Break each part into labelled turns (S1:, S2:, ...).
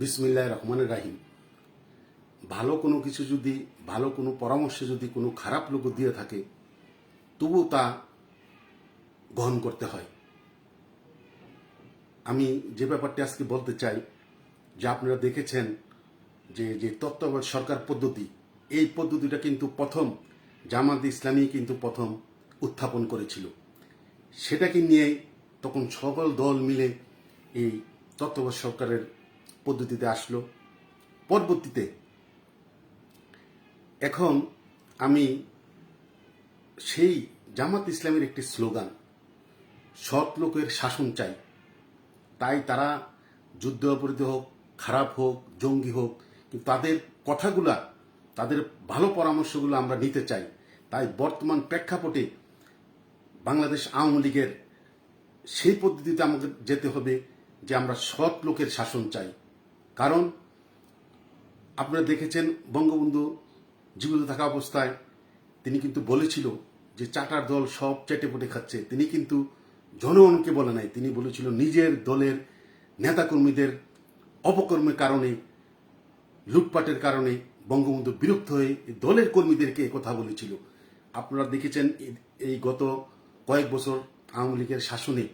S1: বিসমিল্লাহ রহমানের রাহিম। ভালো কোনো কিছু যদি, ভালো কোনো পরামর্শ যদি কোনো খারাপ লোক দিয়ে থাকে তবু তা গ্রহণ করতে হয়। আমি যে ব্যাপারটি আজকে বলতে চাই, যে আপনারা দেখেছেন যে যে তত্ত্বাবধায়ক সরকার পদ্ধতি, এই পদ্ধতিটা কিন্তু প্রথম জামাত ইসলামী কিন্তু প্রথম উত্থাপন করেছিল। সেটাকে নিয়ে তখন সকল দল মিলে এই তত্ত্বাবধায়ক সরকারের পদ্ধতিতে আসলো। পরবর্তীতে এখন আমি সেই জামাত ইসলামের একটি স্লোগান, সৎ লোকের শাসন চাই। তাই তারা যুদ্ধ অপরাধী হোক, খারাপ হোক, জঙ্গি হোক, কিন্তু তাদের কথাগুলা, তাদের ভালো পরামর্শগুলো আমরা নিতে চাই। তাই বর্তমান প্রেক্ষাপটে বাংলাদেশ আওয়ামী লীগের সেই পদ্ধতিতে আমাদের যেতে হবে যে আমরা সৎ লোকের শাসন চাই। কারণ আপনারা দেখেছেন বঙ্গবন্ধু জীবিত থাকা অবস্থায় তিনি কিন্তু বলেছিল যে চাটার দল সব চেটে পুটে খাচ্ছে। তিনি কিন্তু জনগণকে বলে নাই। তিনি বলেছিল নিজের দলের নেতাকর্মীদের অপকর্মের কারণে, লুটপাটের কারণে বঙ্গবন্ধু বিরক্ত হয়ে দলের কর্মীদেরকে কথা বলেছিল। আপনারা দেখেছেন এই গত কয়েক বছর আওয়ামী লীগের শাসনে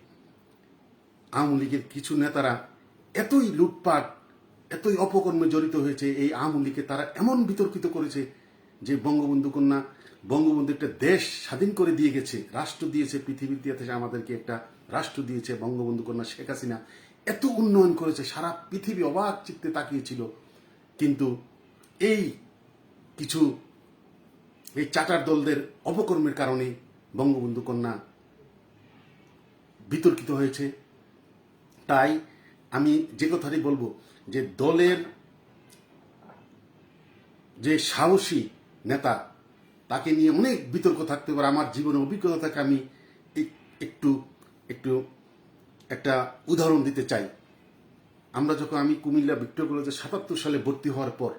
S1: আওয়ামী লীগের কিছু নেতারা এতই লুটপাট এতই অপকর্মে জড়িত হয়েছে এই আওয়ামী লীগকে, তারা এমন বিতর্কিত করেছে যে বঙ্গবন্ধু কন্যা বঙ্গবন্ধু একটা দেশ স্বাধীন করে দিয়ে গেছে, রাষ্ট্র দিয়েছে, পৃথিবীর ইতিহাসে আমাদেরকে একটা রাষ্ট্র দিয়েছে বঙ্গবন্ধু কন্যা শেখ হাসিনা। এত উন্নয়ন করেছে, সারা পৃথিবী অবাক চিত্তে তাকিয়েছিল। কিন্তু এই কিছু, এই চাটার দলদের অপকর্মের কারণে বঙ্গবন্ধু কন্যা বিতর্কিত হয়েছে। তাই আমি যে কথাটি বলব, যে দলের যে সাহসী নেতা, তাকে নিয়ে অনেক বিতর্ক থাকতে পারে। আমার জীবনের অভিজ্ঞতা থেকে আমি এক- একটু একটু, একটা উদাহরণ দিতে চাই। আমরা যখন, আমি কুমিল্লা ভিক্টোর কলেজে সাতাত্তর সালে ভর্তি হওয়ার পর,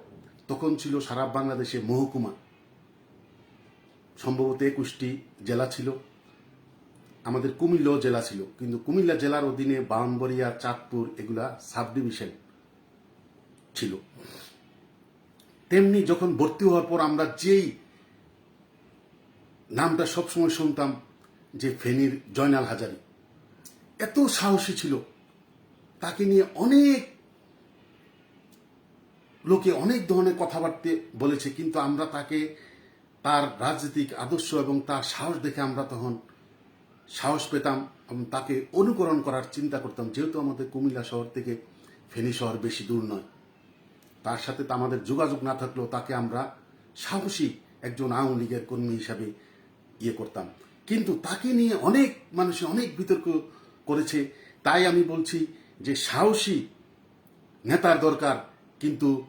S1: তখন ছিল সারা বাংলাদেশে মহকুমা। সম্ভবত একুশটি জেলা ছিল। আমাদের কুমিল্লাও জেলা ছিল, কিন্তু কুমিল্লা জেলার অধীনে বাউনবরিয়া চাঁদপুর এগুলা সাব ডিভিশন ছিল। তেমনি যখন ভর্তি হওয়ার পর আমরা যেই নামটা সবসময় শুনতাম, যে ফেনীর জয়নাল হাজারি, এত সাহসী ছিল। তাকে নিয়ে অনেক লোকে অনেক ধরনের কথাবার্তা বলেছে, কিন্তু আমরা তাকে তার রাজনৈতিক আদর্শ এবং তার সাহস দেখে আমরা তখন সাহস পেতাম এবং তাকে অনুকরণ করার চিন্তা করতাম, যেহেতু আমাদের কুমিল্লা শহর থেকে ফেনী শহর বেশি দূর নয়। তার সাথে তো আমাদের যোগাযোগ না থাকলেও তাকে আমরা সাহসী একজন আওয়ামী লীগের কর্মী হিসাবে ইয়ে করতাম। কিন্তু তাকে নিয়ে অনেক মানুষে অনেক বিতর্ক করেছে। তাই আমি বলছি যে সাহসী নেতার দরকার, কিন্তু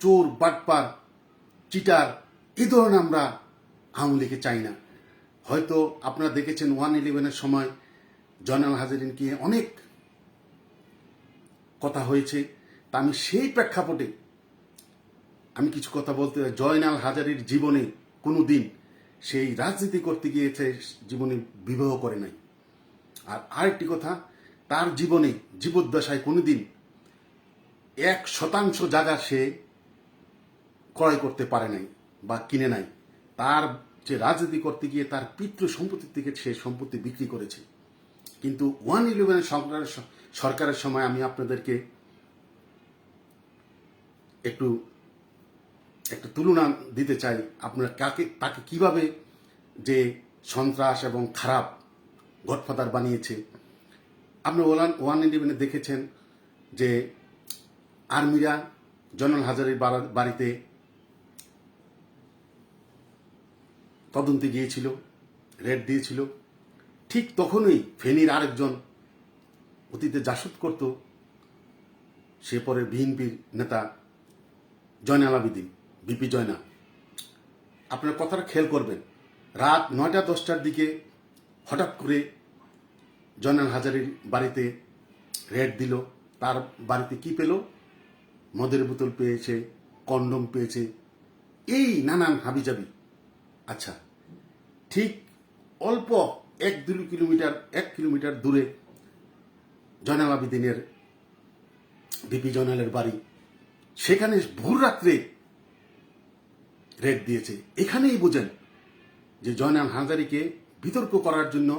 S1: চোর, বাটপার, চিটার, এ ধরনের আমরা আওয়ামী লীগে চাই না। হয়তো আপনারা দেখেছেন ওয়ান ইলেভেনের সময় জয়নাল হাজারিনকে অনেক কথা হয়েছে, তা আমি সেই প্রেক্ষাপটে আমি কিছু কথা বলতে। জয়নাল হাজারির জীবনে কোনো দিন সেই রাজনীতি করতে গিয়েছে জীবনে বিবাহ করে নাই আর আরেকটি কথা, তার জীবনে জীবদ্দশায় কোনো দিন এক শতাংশ জায়গা সে ক্রয় করতে পারে নাই বা কিনে নাই তার যে রাজনীতি করতে গিয়ে তার পিতৃ সম্পত্তি থেকে সে সম্পত্তি বিক্রি করেছে। কিন্তু ওয়ান ইলেভেনের সরকারের সময় আমি আপনাদেরকে একটু, একটা তুলনা দিতে চাই, আপনারা কাকে, তাকে কীভাবে যে সন্ত্রাস এবং খারাপ গডফাদার বানিয়েছে। আপনি ওয়ান ওয়ান ইলেভেনে দেখেছেন যে আর্মিরা জয়নাল হাজারের বাড়িতে তদন্তে গিয়েছিল, রেড দিয়েছিল। ঠিক তখনই ফেনীর আরেকজন অতীতে জাসুদ করত, সে পরে বিএনপির নেতা জয়নাল আবিদিন, বিপি জয়না আপনার কথাটা খেয়াল করবেন, রাত নয়টা দশটার দিকে হঠাৎ করে জয়নাল হাজারির বাড়িতে রেড দিল। তার বাড়িতে কি পেল? মদের বোতল পেয়েছে, কন্ডম পেয়েছে, এই নানান হাবিজাবি। আচ্ছা ঠিক অল্প এক দুই কিলোমিটার, এক কিলোমিটার দূরে জয়নাল আবিদিনের বিপি জয়নালের বাড়ি, সেখানে ভোর রাত্রে রেড দিয়েছে। এখানেই বোঝেন যে জয়নাল হাজারিকে বিতর্ক করার জন্য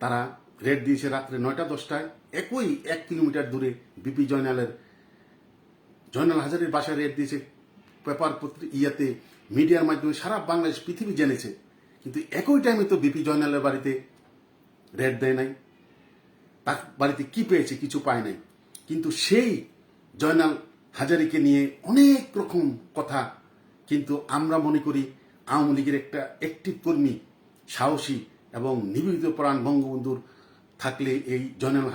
S1: তারা রেড দিয়েছে রাত্রে নয়টা দশটায়। একই এক কিলোমিটার দূরে বিপি জয়নালের, জয়নাল হাজারির বাসায় রেড দিয়েছে। পেপার পত্র ইয়াতে মিডিয়ার মাধ্যমে সারা বাংলাদেশ পৃথিবী জেনেছে, কিন্তু একই টাইমে তো বিপি জয়নালের বাড়িতে রেড দেয় নাই। তার বাড়িতে কি পেয়েছে কিছু পায় নাই। কিন্তু সেই জয়নাল হাজারিকে নিয়ে অনেক রকম কথা, কিন্তু আমরা মনে করি আওয়ামী লীগের একটা একটি কর্মী, সাহসী এবং নিবেদিত প্রাণ বঙ্গবন্ধুর থাকলে এই জয়নাল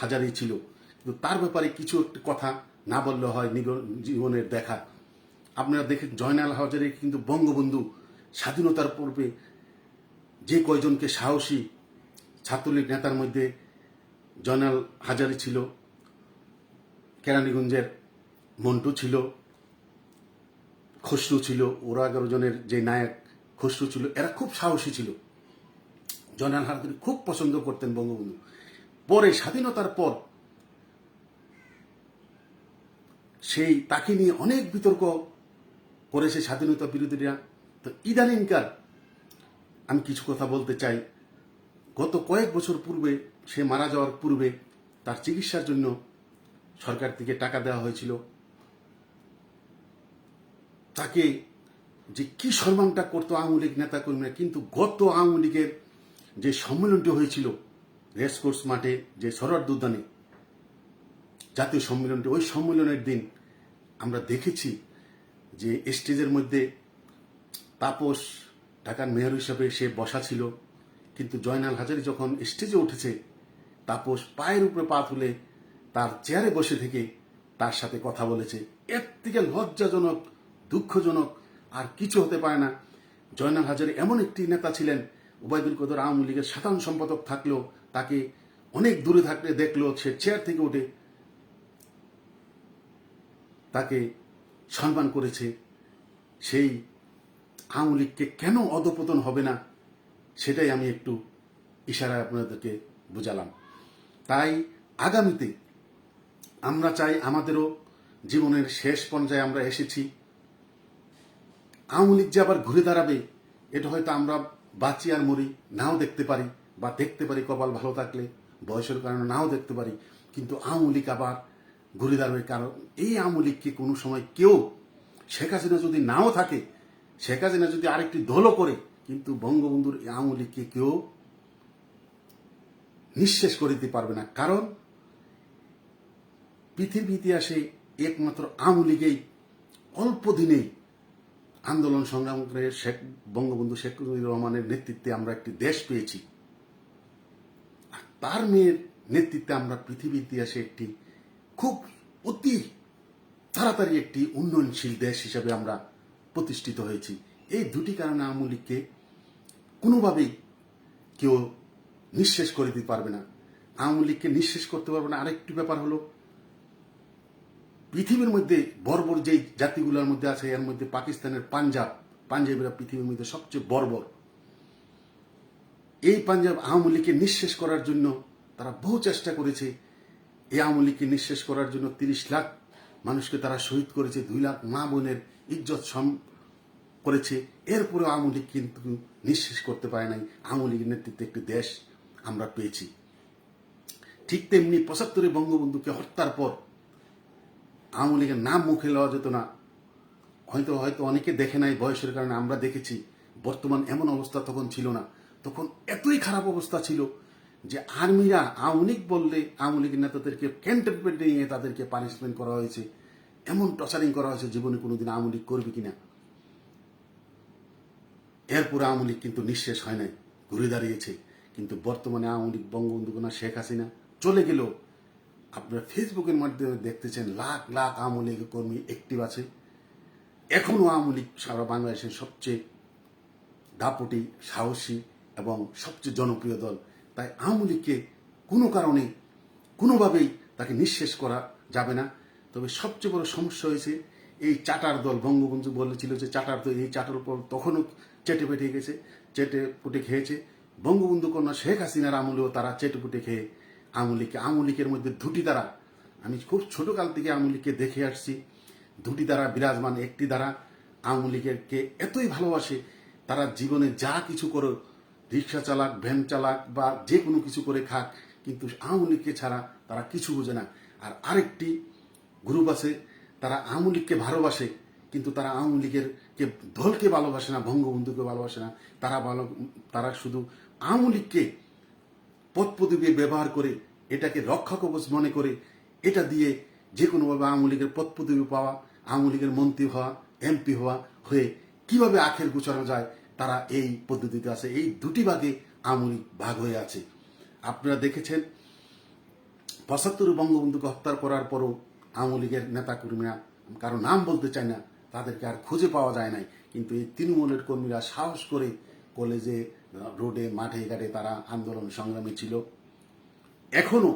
S1: হাজারি ছিল। কিন্তু তার ব্যাপারে কিছু একটি কথা না বললে হয় জীবনের দেখা। আপনারা দেখেন জয়নাল হাজারি কিন্তু বঙ্গবন্ধু স্বাধীনতার পূর্বে যে কয়জনকে সাহসী ছাত্রলীগ নেতার মধ্যে জয়নাল হাজারি ছিল, কেরানীগঞ্জের মন্টু ছিল, খসরু ছিল, ওরা এগারো জনের যে নায়ক খসরু ছিল, এরা খুব সাহসী ছিল। জয়নাল হাজারি খুব পছন্দ করতেন বঙ্গবন্ধু। পরে স্বাধীনতার পর সেই তাকে নিয়ে অনেক বিতর্ক করেছে স্বাধীনতা বিরোধীরা, তো ইদানিংকার আমি কিছু কথা বলতে চাই। গত কয়েক বছর পূর্বে, সে মারা যাওয়ার পূর্বে তার চিকিৎসার জন্য সরকার থেকে টাকা দেওয়া হয়েছিল। তাকে যে কি সম্মানটা করতো আওয়ামী লীগ নেতা কর্মীরা কিন্তু গত আওয়ামী লীগের যে সম্মেলনটি হয়েছিল রেসকোর্স মাঠে যে সরার উদ্যানে জাতীয় সম্মেলনটি, ওই সম্মেলনের দিন আমরা দেখেছি যে স্টেজের মধ্যে তাপস ঢাকার মেয়র হিসাবে সে বসা ছিল। কিন্তু জয়নাল হাজারি যখন স্টেজে উঠেছে, তাপস পায়ের উপরে পা তুলে তার চেয়ারে বসে থেকে তার সাথে কথা বলেছে। এর থেকে লজ্জাজনক, দুঃখজনক আর কিছু হতে পারে না। জয়নাল হাজারি এমন একটি নেতা ছিলেন, ওবায়দুল কদর আওয়ামী লীগের সাধারণ সম্পাদক থাকলেও তাকে অনেক দূরে থাকলে দেখল। সে চেয়ার থেকে উঠে তাকে সম্মান করেছে, সেই আওয়ামী লীগকে কেন অধপতন হবে না, সেটাই আমি একটু ইশারায় আপনাদেরকে বুঝালাম। তাই আগামীতে আমরা চাই আমাদেরও জীবনের শেষ পর্যায়ে আমরা এসেছি। আওয়ামী লীগ যে আবার ঘুরে দাঁড়াবে, এটা হয়তো আমরা বাঁচি আর মরি নাও দেখতে পারি, বা দেখতে পারি কপাল ভালো থাকলে, বয়সের কারণে নাও দেখতে পারি, কিন্তু আওয়ামী লীগ আবার ঘুরে দাঁড়াবে কারণ, এই আওয়ামী লীগকে কোনো সময় কেউ শেখ হাসিনা যদি নাও থাকে, শেখ হাসিনা যদি আরেকটি দলও করে, কিন্তু বঙ্গবন্ধুর এই আওয়ামী লীগকে কেউ নিঃশেষ করে দিতে পারবে না। কারণ পৃথিবী ইতিহাসে একমাত্র আওয়ামী অল্প দিনেই আন্দোলন সংগ্রাম করে শেখ, বঙ্গবন্ধু শেখ মুজিবুর রহমানের নেতৃত্বে আমরা একটি দেশ পেয়েছি। আর তার মেয়ের নেতৃত্বে আমরা পৃথিবী ইতিহাসে একটি খুব অতি তাড়াতাড়ি একটি উন্নয়নশীল দেশ হিসাবে আমরা প্রতিষ্ঠিত হয়েছি। এই দুটি কারণে আওয়ামী লীগকে কোনোভাবেই কেউ নিঃশেষ করে দিতে পারবে না। আওয়ামী লীগকে নিঃশেষ করতে পারবে না। আরেকটি ব্যাপার হলো, পৃথিবীর মধ্যে বর্বর যেই জাতিগুলোর মধ্যে আছে, এর মধ্যে পাকিস্তানের পাঞ্জাব, পাঞ্জাবিরা পৃথিবীর মধ্যে সবচেয়ে বর্বর। এই পাঞ্জাব আওয়ামী লীগকে নিঃশেষ করার জন্য তারা বহু চেষ্টা করেছে। এই আওয়ামী লীগকে নিঃশেষ করার জন্য তিরিশ লাখ মানুষকে তারা শহীদ করেছে, দুই লাখ মা বোনের ইজ্জত সম করেছে। এরপরে আওয়ামী কিন্তু নিঃশেষ করতে পারে নাই। লীগের নেতৃত্বে একটি দেশ আমরা পেয়েছি। ঠিক তেমনি পঁচাত্তরে বঙ্গবন্ধুকে হত্যার পর আওয়ামী নাম মুখে লওয়া যেত না। হয়তো হয়তো অনেকে দেখে নাই, বয়সের কারণে আমরা দেখেছি। বর্তমান এমন অবস্থা তখন ছিল না। তখন এতই খারাপ অবস্থা ছিল যে আর্মিরা আওয়ামী লীগ বললে আওয়ামী লীগের নেতাদেরকে ক্যান্টনমেন্টে নিয়ে তাদেরকে পানিশমেন্ট করা হয়েছে। এমন টর্চারিং করা হয়েছে জীবনে কোনোদিন আওয়ামী লীগ করবে কিনা। এরপরে আওয়ামী লীগ কিন্তু নিঃশেষ হয় নাই, ঘুরে দাঁড়িয়েছে। কিন্তু বর্তমানে আওয়ামী লীগ বঙ্গবন্ধু কন্যা শেখ হাসিনা চলে গেলেও আপনারা ফেসবুকের মাধ্যমে দেখতেছেন লাখ লাখ আওয়ামী লীগ কর্মী অ্যাক্টিভ আছে। এখনও আওয়ামী লীগ সারা বাংলাদেশের সবচেয়ে দাপটি, সাহসী এবং সবচেয়ে জনপ্রিয় দল তাই আওয়ামী লীগকে কোনো কারণে কোনোভাবেই তাকে নিঃশেষ করা যাবে না। তবে সবচেয়ে বড় সমস্যা হয়েছে, এই চাটার দল, বঙ্গবন্ধু বলেছিল যে চাটার দল, এই চাটার উপর তখনও চেটে পেটে গেছে, চেটে পুটে খেয়েছে। বঙ্গবন্ধু কন্যা শেখ হাসিনার আমলেও তারা চেটে পুটে খেয়ে আওয়ামী লীগের মধ্যে দুটি দ্বারা, আমি খুব ছোটকাল থেকে আওয়ামী লীগকে দেখে আসছি দুটি দ্বারা বিরাজমান একটি দ্বারা আওয়ামী লীগেরকে এতই ভালোবাসে, তারা জীবনে যা কিছু করো রিক্সা চালাক, ভ্যান চালাক বা যে কোনো কিছু করে খাক, কিন্তু আওয়ামী লীগকে ছাড়া তারা কিছু বোঝে না। আর আরেকটি গ্রুপ আছে, তারা আওয়ামী লীগকে ভালোবাসে, কিন্তু তারা আওয়ামী লীগের কে দলকে ভালোবাসে না, বঙ্গবন্ধুকে ভালোবাসে না। তারা ভালো, তারা শুধু আওয়ামী লীগকে ব্যবহার করে, এটাকে রক্ষা কবচ মনে করে, এটা দিয়ে যে কোনোভাবে আওয়ামী লীগের পদবী পাওয়া আওয়ামী লীগের মন্ত্রী হওয়া, এমপি হওয়া হয়ে কীভাবে আখের গুছানো যায় তারা এই পদ্ধতিতে আছে, এই দুটি ভাগে আওয়ামী ভাগ হয়ে আছে। আপনারা দেখেছেন, পঁচাত্তর বঙ্গবন্ধুকে হত্যা করার পরও আওয়ামী লীগের নেতাকর্মীরা কারও নাম বলতে চায় না, তাদেরকে আর খুঁজে পাওয়া যায় নাই। কিন্তু এই তৃণমূলের কর্মীরা সাহস করে কলেজে, রোডে, মাঠে, ঘাটে তারা আন্দোলন সংগ্রামে ছিল। এখনও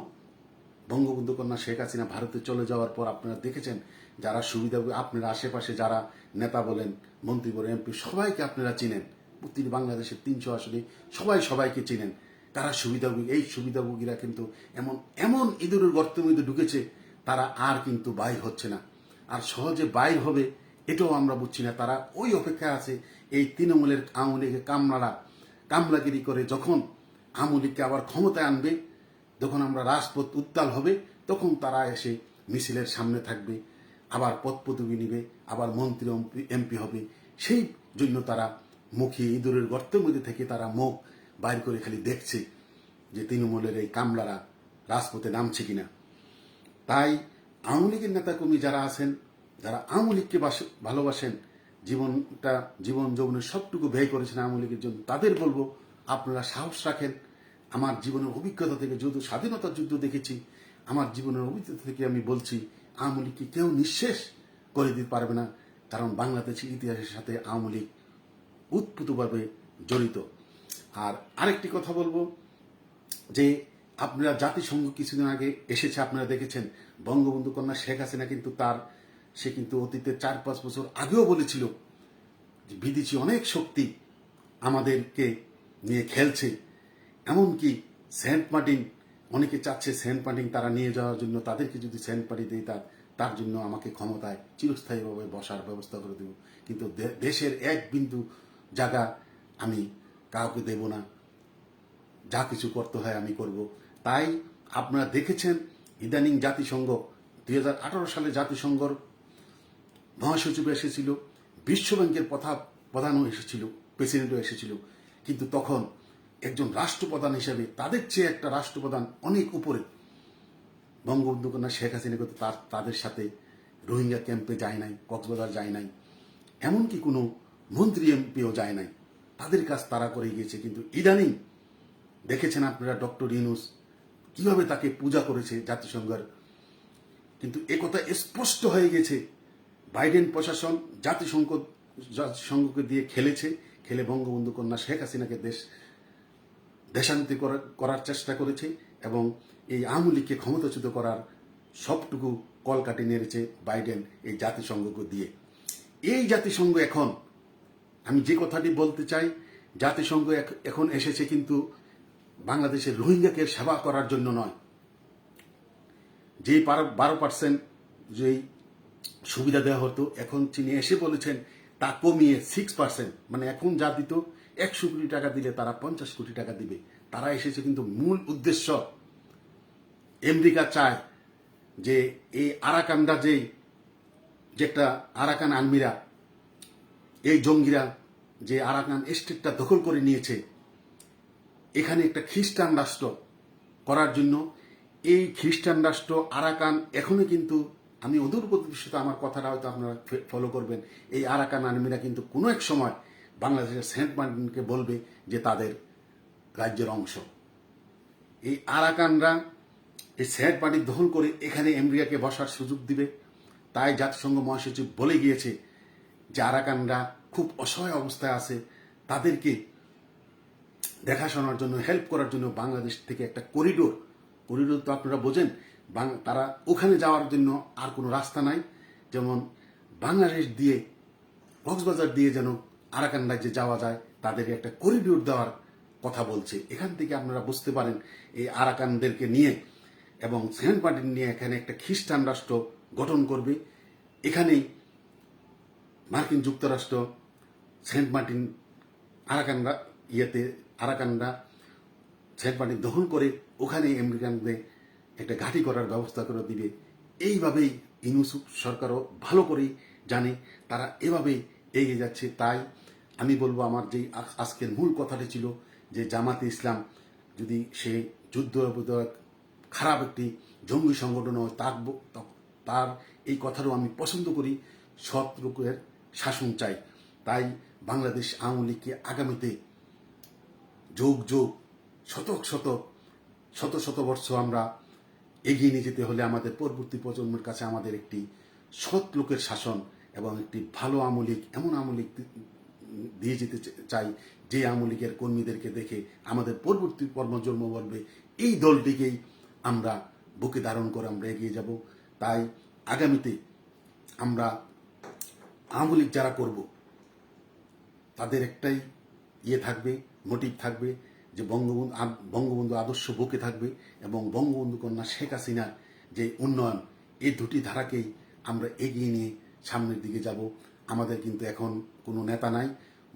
S1: বঙ্গবন্ধু কন্যা শেখ হাসিনা ভারতে চলে যাওয়ার পর আপনারা দেখেছেন, যারা সুবিধা আপনার আশেপাশে যারা নেতা বলেন, মন্ত্রী বলেন, এমপি, সবাইকে আপনারা চিনেন। তিনি বাংলাদেশের তিনশো আসনে সবাই সবাইকে চিনেন। তারা সুবিধাভোগী এই সুবিধাভোগীরা কিন্তু এমন এমন ইঁদুরের গর্তের মধ্যে ঢুকেছে, তারা আর কিন্তু বাইর হচ্ছে না। আর সহজে বাইর হবে এটাও আমরা বুঝছি না। তারা ওই অপেক্ষায় আছে, এই তৃণমূলের আওয়ামী লীগের কামলারা কামলাগিরি করে যখন আওয়ামী লীগকে আবার ক্ষমতায় আনবে যখন আমরা রাজপথ উত্তাল হবে, তখন তারা এসে মিছিলের সামনে থাকবে, আবার পদ পদবি নিবে, আবার মন্ত্রী এমপি হবে। সেই জন্য তারা মুখে ইঁদুরের গর্তের মধ্যে থেকে তারা মুখ বাইর করে খালি দেখছে যে তৃণমূলের এই কামলারা রাজপথে নামছে কিনা। তাই আওয়ামী লীগের নেতাকর্মী যারা আছেন, যারা আওয়ামী লীগকে ভালোবাসেন, জীবনটা, জীবন যৌবনের সবটুকু ব্যয় করেছেন আওয়ামী লীগের জন্য, তাদের বলব, আপনারা সাহস রাখেন আমার জীবনের অভিজ্ঞতা থেকে যুদ্ধ স্বাধীনতার যুদ্ধ দেখেছি, আমার জীবনের অভিজ্ঞতা থেকে আমি বলছি, আওয়ামী লীগকে কেউ নিঃশেষ করে দিতে পারবে না, কারণ বাংলাদেশের ইতিহাসের সাথে আওয়ামী লীগ উৎপুতভাবে জড়িত। আর আরেকটি কথা বলব, যে আপনারা জাতিসংঘ কিছুদিন আগে এসেছে, আপনারা দেখেছেন, বঙ্গবন্ধু কন্যা শেখ হাসিনা কিন্তু তার, সে কিন্তু অতীতে চার পাঁচ বছর আগেও বলেছিল বিদেশি অনেক শক্তি আমাদেরকে নিয়ে খেলছে। এমনকি সেন্ট মার্টিন, অনেকে চাচ্ছে সেন্ট মার্টিন তারা নিয়ে যাওয়ার জন্য, তাদেরকে যদি সেন্ট মার্টিন দেয় তার তার জন্য আমাকে ক্ষমতায় চিরস্থায়ীভাবে বসার ব্যবস্থা করে দেব। কিন্তু দেশের এক বিন্দু জায়গা আমি কাউকে দেব না। যা কিছু করতে হয় আমি করব। তাই আপনারা দেখেছেন ইদানিং জাতিসংঘ, দুই হাজার আঠারো সালে জাতিসংঘর মহাসচিব এসেছিল বিশ্বব্যাংকের প্রধানও এসেছিল, প্রেসিডেন্টও এসেছিল। কিন্তু তখন একজন রাষ্ট্রপ্রধান হিসেবে, তাদের চেয়ে একটা রাষ্ট্রপ্রধান অনেক উপরে। বঙ্গবন্ধু কন্যা শেখ হাসিনা কিন্তু তার, তাদের সাথে রোহিঙ্গা ক্যাম্পে যায় নাই, কক্সবাজার যায় নাই, এমনকি কোনো মন্ত্রী এমপিও যায় নাই। তাদের কাজ তারা করে গিয়েছে, কিন্তু ইদানিং দেখেছেন আপনারা ডক্টর ইউনুস কীভাবে তাকে পূজা করেছে জাতিসংঘের। কিন্তু একথা স্পষ্ট হয়ে গেছে, বাইডেন প্রশাসন জাতিসংঘ, জাতিসংঘকে দিয়ে খেলেছে, খেলে বঙ্গবন্ধু কন্যা শেখ হাসিনাকে দেশ দেশান্তি করার চেষ্টা করেছে এবং এই আওয়ামী লীগকে ক্ষমতাচ্যুত করার সবটুকু কলকাটি নেড়েছে বাইডেন এই জাতিসংঘকে দিয়ে। এই জাতিসংঘ এখন, আমি যে কথাটি বলতে চাই, জাতিসংঘ এখ- এখন এসেছে কিন্তু বাংলাদেশের রোহিঙ্গাকে সেবা করার জন্য নয়। যেই বারো পার্সেন্ট যেই সুবিধা দেওয়া হতো, এখন তিনি এসে বলেছেন তা কমিয়ে সিক্স পার্সেন্ট মানে এখন যা দিত একশো কোটি টাকা দিলে তারা পঞ্চাশ কোটি টাকা দিবে। তারা এসেছে কিন্তু মূল উদ্দেশ্য। আমেরিকা চায় যে এই আরাকানরা যেই, যে একটা আরাকান আর্মিরা, এই জঙ্গিরা যে আরাকান স্টেটটা দখল করে নিয়েছে, এখানে একটা খ্রিস্টান রাষ্ট্র করার জন্য, এই খ্রিস্টান রাষ্ট্র আরাকান এখনও কিন্তু, আমি অদূর ভবিষ্যতে আমার কথাটা হয়তো আপনারা ফলো করবেন, এই আরাকান আর্মিরা কিন্তু কোনো এক সময় বাংলাদেশের সেন্ট মার্টিনকে বলবে যে তাদের রাজ্যের অংশ। এই আরাকানরা এই সেন্ট মার্টিন দখল করে এখানে আমেরিকাকে বসার সুযোগ দিবে। তাই জাতিসংঘ মহাসচিব বলে গিয়েছে যে আরাকানরা খুব অসহায় অবস্থায় আছে। তাদেরকে দেখাশোনার জন্য হেল্প করার জন্য বাংলাদেশ থেকে একটা করিডোর করিডোর তো আপনারা বোঝেন তারা ওখানে যাওয়ার জন্য আর কোনো রাস্তা নাই। যেমন বাংলাদেশ দিয়ে কক্সবাজার দিয়ে যেন আরাকান রাজ্যে যাওয়া যায়, তাদেরকে একটা করিডোর দেওয়ার কথা বলছে। এখান থেকে আপনারা বুঝতে পারেন এই আরাকানদেরকে নিয়ে এবং সেন্ট মার্টিন নিয়ে এখানে একটা খ্রিস্টান রাষ্ট্র গঠন করবে। এখানেই মার্কিন যুক্তরাষ্ট্র, সেন্ট মার্টিন আরাকানরা ইয়েতে, আরাকানরা সেন্ট মার্টিন দখল করে ওখানে আমেরিকানদের একটা ঘাঁটি করার ব্যবস্থা করে দিবে। এইভাবেই ইনুস সরকারও ভালো করেই জানে, তারা এভাবেই এগিয়ে যাচ্ছে। তাই আমি বলব আমার যেই আজকের মূল কথাটি ছিল যে জামাতে ইসলাম যদি সে যুদ্ধ খারাপ একটি জঙ্গি সংগঠন হয়, তার তার এই কথাটাও আমি পছন্দ করি। সৎ লোকের শাসন চাই। তাই বাংলাদেশ আওয়ামী লীগকে আগামীতে যোগ যোগ শতক শতক শত শত বর্ষ আমরা এগিয়ে নিয়ে যেতে হলে আমাদের পরবর্তী প্রজন্মের কাছে আমাদের একটি সৎ লোকের শাসন এবং একটি ভালো আমলিক, এমন আমলিক দিয়ে যেতে চাই যে আমলিকের কর্মীদেরকে দেখে আমাদের পরবর্তী কর্মজন্ম বলবে, এই দলটিকেই আমরা বুকে ধারণ করে আমরা এগিয়ে যাব। তাই আগামীতে আমরা আমলিক যারা করব, তাদের একটাই ইয়ে থাকবে মোটিভ থাকবে যে বঙ্গবন্ধু বঙ্গবন্ধু আদর্শ বুকে থাকবে এবং বঙ্গবন্ধু কন্যা শেখ হাসিনার যে উন্নয়ন, এই দুটি ধারাকেই আমরা এগিয়ে নিয়ে সামনের দিকে যাব। আমাদের কিন্তু এখন কোনো নেতা নাই।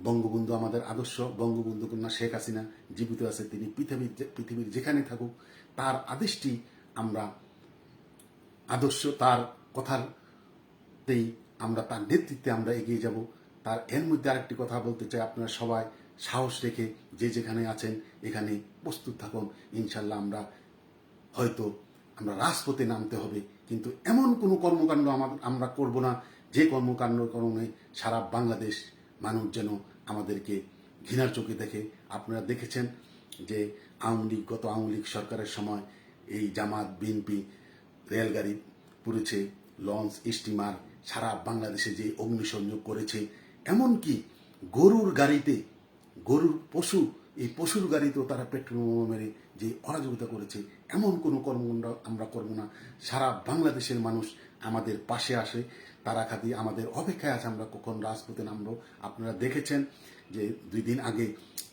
S1: বঙ্গবন্ধু আমাদের আদর্শ। বঙ্গবন্ধু কন্যা শেখ হাসিনা জীবিত আছে। তিনি পৃথিবীর পৃথিবীর যেখানে থাকুক, তার আদেশটি আমরা আদর্শ, তার কথাতেই আমরা, তার নেতৃত্বে আমরা এগিয়ে যাব। তার, এর মধ্যে আরেকটি কথা বলতে চাই আপনারা সবাই। সাহস রেখে যে যেখানে আছেন এখানে প্রস্তুত থাকুন। ইনশাল্লাহ আমরা হয়তো, আমরা রাজপথে নামতে হবে। কিন্তু এমন কোনো কর্মকাণ্ড আমা- আমরা করব না। যে কর্মকাণ্ড কারণে সারা বাংলাদেশ মানুষ যেন আমাদেরকে ঘৃণার চোখে দেখে। আপনারা দেখেছেন যে আওয়ামী লীগ, গত আওয়ামী লীগ সরকারের সময় এই জামাত, বিএনপি রেলগাড়ি পুড়েছে, লঞ্চ, স্টিমার, সারা বাংলাদেশে যে অগ্নিসংযোগ করেছে, এমনকি গরুর গাড়িতে, গরুর পশু, এই পশুর গাড়িতেও তারা পেট্রোল মেরে যে অরাজকতা করেছে, এমন কোনো কর্মকাণ্ড আমরা করব না। সারা বাংলাদেশের মানুষ আমাদের পাশে আসে। তারা খাতি আমাদের অপেক্ষায় আছে, আমরা কখন রাজপথে নামবো? আপনারা দেখেছেন যে দুই দিন আগে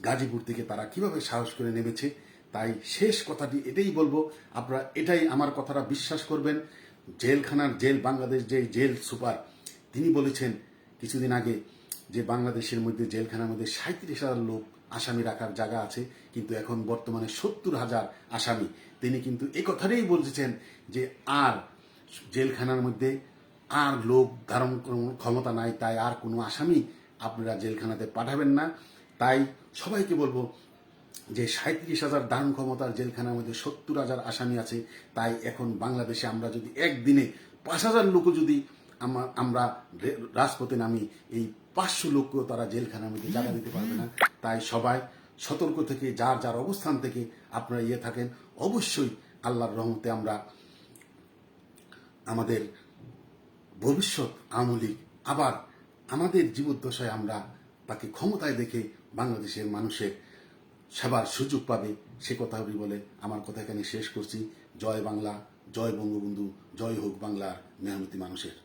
S1: গাজীপুর থেকে তারা কীভাবে সাহস করে নেমেছে? তাই শেষ কথাটি এটাই বলব, আপনারা এটাই আমার কথাটা বিশ্বাস করবেন। জেলখানার জেল, বাংলাদেশ যে জেল সুপার, তিনি বলেছেন কিছুদিন আগে যে বাংলাদেশের মধ্যে জেলখানার মধ্যে সাঁত্রিশ হাজার লোক আসামি রাখার জায়গা আছে, কিন্তু এখন বর্তমানে সত্তর হাজার আসামি। তিনি কিন্তু এই কথাটাই বলতেছেন যে আর জেলখানার মধ্যে আর লোক ধারণ ক্ষমতা নাই, তাই আর কোনো আসামি আপনারা জেলখানাতে পাঠাবেন না। তাই সবাইকে বলব যে সাঁত্রিশ হাজার ধারণ ক্ষমতার জেলখানার মধ্যে সত্তর হাজার আসামি আছে, তাই এখন বাংলাদেশে আমরা যদি একদিনে পাঁচ হাজার লোকও যদি আমরা রাজপথে নামি, এই পাঁচশো লোককেও তারা জেলখানার মধ্যে জায়গা দিতে পারবে না। তাই সবাই সতর্ক থেকে, যার যার অবস্থান থেকে আপনারা ইয়ে থাকেন। অবশ্যই আল্লাহর রহমতে আমরা আমাদের ভবিষ্যৎ আওয়ামী লীগ আবার আমাদের জীবদ্দশায় আমরা তাকে ক্ষমতায় দেখে বাংলাদেশের মানুষের সেবার সুযোগ পাবে, সে কথাগুলি বলে আমার কথা এখানে শেষ করছি। জয় বাংলা, জয় বঙ্গবন্ধু, জয় হোক বাংলার মেহনতি মানুষের।